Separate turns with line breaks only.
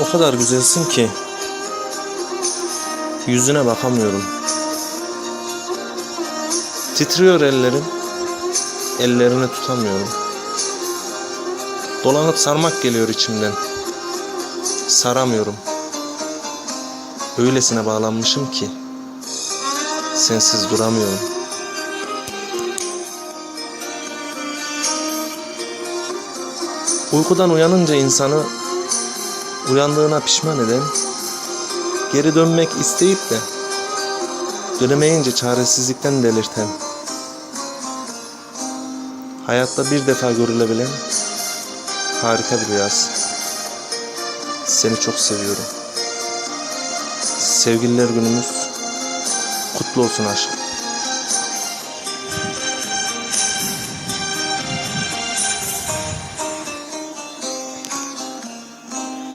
O kadar güzelsin ki yüzüne bakamıyorum. Titriyor ellerim. Ellerini tutamıyorum. Dolanıp sarmak geliyor içimden. Saramıyorum. Öylesine bağlanmışım ki sensiz duramıyorum. Uykudan uyanınca insanı uyandığına pişman eden, geri dönmek isteyip de dönemeyince çaresizlikten delirten, hayatta bir defa görülebilen harika bir rüyası. Seni çok seviyorum. Sevgililer günümüz kutlu olsun aşkım.